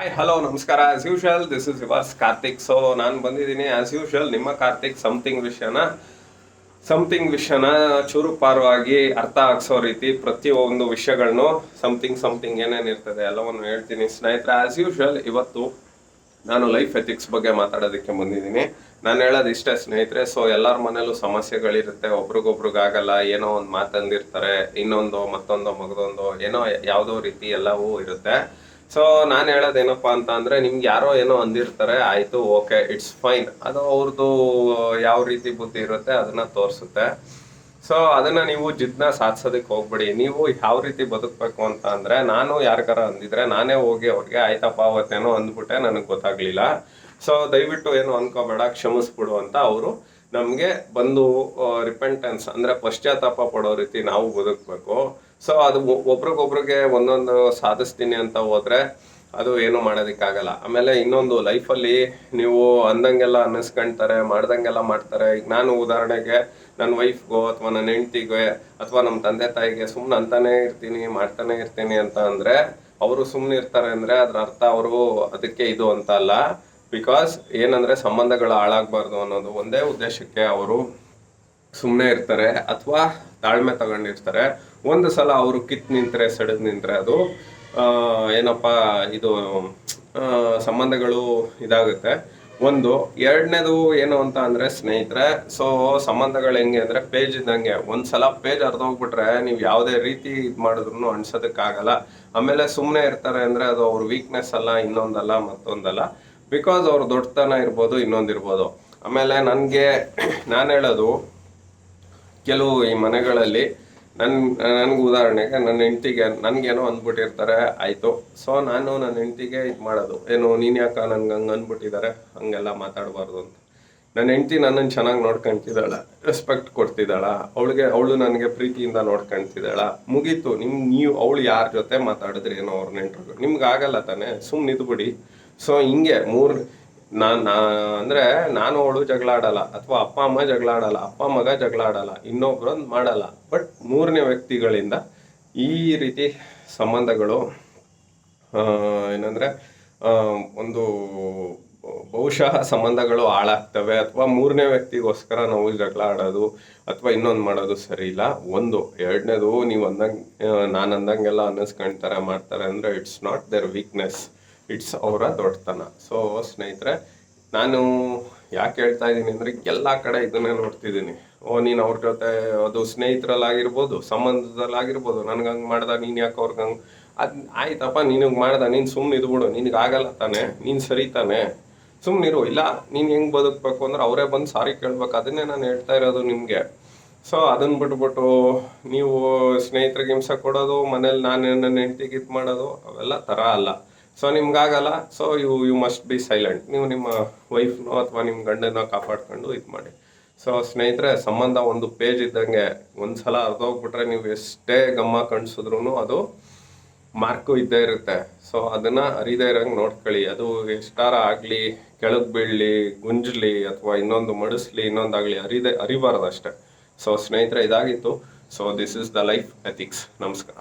Hi hello ನಮಸ್ಕಾರ. As usual this is yours Karthik so ನಾನು ಬಂದಿದ್ದೀನಿ. ಆಸ್ ಯೂಶಲ್ ನಿಮ್ಮ ಕಾರ್ತಿಕ್ ಸಮಥಿಂಗ್ ವಿಷಯನ ಸಮಥಿಂಗ್ ವಿಷಯನ ಚೂರುಪಾರವಾಗಿ ಅರ್ಥ ಆಗ್ಸೋ ರೀತಿ ಪ್ರತಿಯೊಂದು ವಿಷಯಗಳನ್ನು ಸಮಥಿಂಗ್ ಸಮಥಿಂಗ್ ಏನೇನು ಇರ್ತದೆ ಎಲ್ಲವನ್ನು ಹೇಳ್ತೀನಿ. ಸ್ನೇಹಿತರೆ ಆಸ್ ಯೂಶಲ್ ಇವತ್ತು ನಾನು ಲೈಫ್ ಎಥಿಕ್ಸ್ ಬಗ್ಗೆ ಮಾತಾಡೋದಕ್ಕೆ ಬಂದಿದ್ದೀನಿ. ನಾನು ಹೇಳೋದು ಇಷ್ಟೇ ಸ್ನೇಹಿತರೆ. ಸೊ ಎಲ್ಲರ ಮನೇಲೂ ಸಮಸ್ಯೆಗಳಿರುತ್ತೆ. ಒಬ್ರಿಗೊಬ್ರಿಗಾಗಲ್ಲ ಏನೋ ಒಂದು ಮಾತಂದಿರ್ತಾರೆ ಇನ್ನೊಂದು, ಮತ್ತೊಂದು, ಮಗದೊಂದು, ಏನೋ ಯಾವುದೋ ರೀತಿ ಎಲ್ಲವೂ ಇರುತ್ತೆ. ಸೊ ನಾನು ಹೇಳೋದೇನಪ್ಪ ಅಂತ ಅಂದರೆ, ನಿಮ್ಗೆ ಯಾರೋ ಏನೋ ಅಂದಿರ್ತಾರೆ, ಆಯ್ತು, ಓಕೆ, ಇಟ್ಸ್ ಫೈನ್. ಅದು ಅವ್ರದ್ದು ಯಾವ ರೀತಿ ಬುದ್ಧಿ ಇರುತ್ತೆ, ಅದನ್ನ ತೋರಿಸುತ್ತೆ. ಸೊ ಅದನ್ನ ನೀವು ಜಿದ್ನ ಸಾಧಿಸೋದಕ್ಕೆ ಹೋಗ್ಬಿಡಿ. ನೀವು ಯಾವ ರೀತಿ ಬದುಕಬೇಕು ಅಂತ ಅಂದರೆ, ನಾನು ಯಾರಿಗಾರ ಅಂದಿದ್ರೆ, ನಾನೇ ಹೋಗಿ ಅವ್ರಿಗೆ, ಆಯ್ತಪ್ಪ, ಅವತ್ತೇನೋ ಅಂದ್ಬಿಟ್ಟೆ, ನನಗೆ ಗೊತ್ತಾಗ್ಲಿಲ್ಲ. ಸೊ ದಯವಿಟ್ಟು ಏನು ಅನ್ಕೋಬೇಡ, ಕ್ಷಮಿಸ್ಬಿಡು ಅಂತ ಅವರು ನಮಗೆ ಬಂದು ರಿಪೆಂಟೆನ್ಸ್ ಅಂದ್ರೆ ಪಶ್ಚಾತ್ತಾಪ ಪಡೋ ರೀತಿ ನಾವು ಬದುಕಬೇಕು. ಸೊ ಅದು ಒಬ್ರಿಗೊಬ್ರಿಗೆ ಒಂದೊಂದು ಸಾಧಿಸ್ತೀನಿ ಅಂತ ಹೋದ್ರೆ ಅದು ಏನು ಮಾಡೋದಕ್ಕಾಗಲ್ಲ. ಆಮೇಲೆ ಇನ್ನೊಂದು ಲೈಫಲ್ಲಿ ನೀವು ಅಂದಂಗೆಲ್ಲ ಅನ್ನಿಸ್ಕೊಂತಾರೆ ಮಾಡ್ದಂಗೆಲ್ಲ ಮಾಡ್ತಾರೆ. ಈಗ ನಾನು ಉದಾಹರಣೆಗೆ ನನ್ನ ವೈಫ್ಗೋ ಅಥವಾ ನನ್ನ ಹೆಂಡ್ತಿಗೆ ಅಥವಾ ನಮ್ಮ ತಂದೆ ತಾಯಿಗೆ ಸುಮ್ಮನೆ ಅಂತಾನೆ ಇರ್ತೀನಿ, ಮಾಡ್ತಾನೆ ಇರ್ತೀನಿ ಅಂತ ಅಂದರೆ ಅವರು ಸುಮ್ಮನೆ ಇರ್ತಾರೆ ಅಂದರೆ ಅದರ ಅರ್ಥ ಅವರು ಅದಕ್ಕೆ ಇದು ಅಂತ ಅಲ್ಲ. ಬಿಕಾಸ್ ಏನಂದರೆ ಸಂಬಂಧಗಳು ಹಾಳಾಗಬಾರ್ದು ಅನ್ನೋದು ಒಂದೇ ಉದ್ದೇಶಕ್ಕೆ ಅವರು ಸುಮ್ಮನೆ ಇರ್ತಾರೆ. ಅಥವಾ ತಾಳ್ಮೆ ತಗೊಂಡಿರ್ತಾರೆ. ಒಂದು ಸಲ ಅವರು ಕಿತ್ ನಿಂತ್ರೆ, ಸೆಡದ್ ನಿಂತ್ರೆ ಅದು ಏನಪ್ಪ, ಇದು ಸಂಬಂಧಗಳು ಇದಾಗುತ್ತೆ. ಒಂದು, ಎರಡನೇದು ಏನು ಅಂತ ಅಂದರೆ ಸ್ನೇಹಿತರೆ ಸೊ ಸಂಬಂಧಗಳು ಹೆಂಗೆ ಅಂದ್ರೆ ಪೇಜ್ ಇದ್ದಂಗೆ. ಒಂದ್ಸಲ ಪೇಜ್ ಅರ್ಧೋಗ್ಬಿಟ್ರೆ ನೀವು ಯಾವುದೇ ರೀತಿ ಇದು ಮಾಡಿದ್ರು ಅನ್ಸೋದಕ್ಕಾಗಲ್ಲ. ಆಮೇಲೆ ಸುಮ್ಮನೆ ಇರ್ತಾರೆ ಅಂದ್ರೆ ಅದು ಅವ್ರ ವೀಕ್ನೆಸ್ ಅಲ್ಲ, ಇನ್ನೊಂದಲ್ಲ, ಮತ್ತೊಂದಲ್ಲ. ಬಿಕಾಸ್ ಅವ್ರ ದೊಡ್ಡತನ ಇರ್ಬೋದು, ಇನ್ನೊಂದಿರ್ಬೋದು. ಆಮೇಲೆ ನನಗೆ, ನಾನು ಹೇಳೋದು ಕೆಲವು ಈ ಮನೆಗಳಲ್ಲಿ ನನ್, ನನ್ಗೆ ಉದಾಹರಣೆಗೆ ನನ್ನ ಹೆಂಡ್ತಿಗೆ ನನಗೇನೋ ಅಂದ್ಬಿಟ್ಟಿರ್ತಾರೆ, ಆಯ್ತು. ಸೊ ನಾನು ನನ್ನ ಹೆಂಡ್ತಿಗೆ ಇದು ಮಾಡೋದು. ಏನು, ನೀನು ಯಾಕ ನನ್ಗೆ ಹಂಗೆ ಅಂದ್ಬಿಟ್ಟಿದ್ದಾರೆ ಹಂಗೆಲ್ಲ ಮಾತಾಡಬಾರ್ದು ಅಂತ. ನನ್ನ ಹೆಂಡ್ತಿ ನನ್ನನ್ನು ಚೆನ್ನಾಗಿ ನೋಡ್ಕೊಂತಿದ್ದಾಳ. ರೆಸ್ಪೆಕ್ಟ್ ಕೊಡ್ತಿದ್ದಾಳ. ಅವಳಿಗೆ, ಅವಳು ನನಗೆ ಪ್ರೀತಿಯಿಂದ ನೋಡ್ಕೊಂತಿದ್ದಾಳ. ಮುಗೀತು. ನಿಮ್, ನೀವು, ಅವಳು ಯಾರ ಜೊತೆ ಮಾತಾಡಿದ್ರಿ ಏನೋ ಅವ್ರ ನೆಂಟ್ರು. ನಿಮ್ಗೆ ಆಗಲ್ಲ ತಾನೆ? ಸುಮ್ಮನೆ ಸೊ ಹಿಂಗೆ ಮೂರ್ ನಾನ್, ನಾ, ಅಂದ್ರೆ ನಾನು ಅವಳು ಜಗಳ ಆಡಲ್ಲ ಅಥವಾ ಅಪ್ಪ, ಅಮ್ಮ ಜಗಳ ಆಡಲ್ಲ ಅಪ್ಪ, ಮಗ ಜಗಳ ಆಡಲ್ಲ ಇನ್ನೊಬ್ರೊಂದು ಮಾಡಲ್ಲ. ಬಟ್ ಮೂರನೇ ವ್ಯಕ್ತಿಗಳಿಂದ ಈ ರೀತಿ ಸಂಬಂಧಗಳು ಏನಂದ್ರೆ ಒಂದು ಬಹುಶಃ ಸಂಬಂಧಗಳು ಹಾಳಾಗ್ತವೆ ಅಥವಾ ಮೂರನೇ ವ್ಯಕ್ತಿಗೋಸ್ಕರ ನಾವು ಜಗಳ ಆಡೋದು ಅಥವಾ ಇನ್ನೊಂದು ಮಾಡೋದು ಸರಿ ಇಲ್ಲ. ಒಂದು, ಎರಡನೇದು ನೀವು ಅಂದಂಗೆ ನಾನು ಅಂದಂಗೆಲ್ಲ ಅನ್ನಿಸ್ಕೊಂತಾರೆ ಮಾಡ್ತಾರೆ ಅಂದರೆ it's not their weakness it's ಅವರ ದೊಡ್ಡತನ. ಸೊ ಸ್ನೇಹಿತರೆ, ನಾನು ಯಾಕೆ ಹೇಳ್ತಾ ಇದ್ದೀನಿ ಅಂದರೆ ಎಲ್ಲ ಕಡೆ ಇದನ್ನೇ ನೋಡ್ತಿದ್ದೀನಿ. ಓ, ನೀನು ಅವ್ರ ಜೊತೆ ಅದು ಸ್ನೇಹಿತರಲ್ಲಾಗಿರ್ಬೋದು, ಸಂಬಂಧದಲ್ಲಾಗಿರ್ಬೋದು, ನನಗೆ ಹಂಗೆ ಮಾಡ್ದ, ನೀನು ಯಾಕೆ ಅವ್ರಿಗೆ ಹಂಗೆ ಅದು ಆಯ್ತಪ್ಪ, ನಿನಗೆ ಮಾಡ್ದ, ನೀನು ಸುಮ್ಮನೆ ಇದ್ಬಿಡು ನಿನಗೆ ಆಗಲ್ಲ ತಾನೆ, ನೀನು ಸರಿ ತಾನೆ. ಸುಮ್ಮನಿರು ಇಲ್ಲ, ನೀನು ಹೆಂಗೆ ಬದುಕಬೇಕು ಅಂದ್ರೆ ಅವರೇ ಬಂದು ಸಾರಿ ಕೇಳ್ಬೇಕು, ಅದನ್ನೇ ನಾನು ಹೇಳ್ತಾ ಇರೋದು ನಿಮಗೆ. ಸೊ ಅದನ್ನ ಬಿಟ್ಬಿಟ್ಟು ನೀವು ಸ್ನೇಹಿತರಿಗೆ ಹಿಂಸೆ ಕೊಡೋದು, ಮನೇಲಿ ನಾನು ನನ್ನ ಹೆಂಡತಿಗೆ ಇದು ಮಾಡೋದು, ಅವೆಲ್ಲ ಥರ ಅಲ್ಲ. So ನಿಮ್ಗಾಗಲ್ಲ. So you you must be silent ನೀವು ನಿಮ್ಮ ವೈಫ್ನೋ ಅಥವಾ ನಿಮ್ಮ ಗಂಡನೋ ಕಾಪಾಡ್ಕೊಂಡು ಇದು ಮಾಡಿ. ಸೊ ಸ್ನೇಹಿತರೆ, ಸಂಬಂಧ ಒಂದು ಪೇಜ್ ಇದ್ದಂಗೆ ಒಂದ್ಸಲ ಅರ್ಧೋಗ್ಬಿಟ್ರೆ ನೀವು ಎಷ್ಟೇ ಗಮ್ಮ ಕಣ್ಸಿದ್ರು ಅದು ಮಾರ್ಕು ಇದ್ದೇ ಇರುತ್ತೆ. ಸೊ ಅದನ್ನ ಅರಿದೇ ಇರೋಂಗೆ ನೋಡ್ಕೊಳ್ಳಿ. ಅದು ಎಷ್ಟಾರ ಆಗಲಿ, ಕೆಳಗೆ ಬೀಳಲಿ, ಗುಂಜಲಿ ಅಥವಾ ಇನ್ನೊಂದು ಮಡಿಸ್ಲಿ, ಇನ್ನೊಂದಾಗಲಿ ಅರಿದೆ ಅರಿಬಾರ್ದು ಅಷ್ಟೇ ಸೊ ಸ್ನೇಹಿತರೆ, ಇದಾಗಿತ್ತು. So this is the life ethics ನಮಸ್ಕಾರ.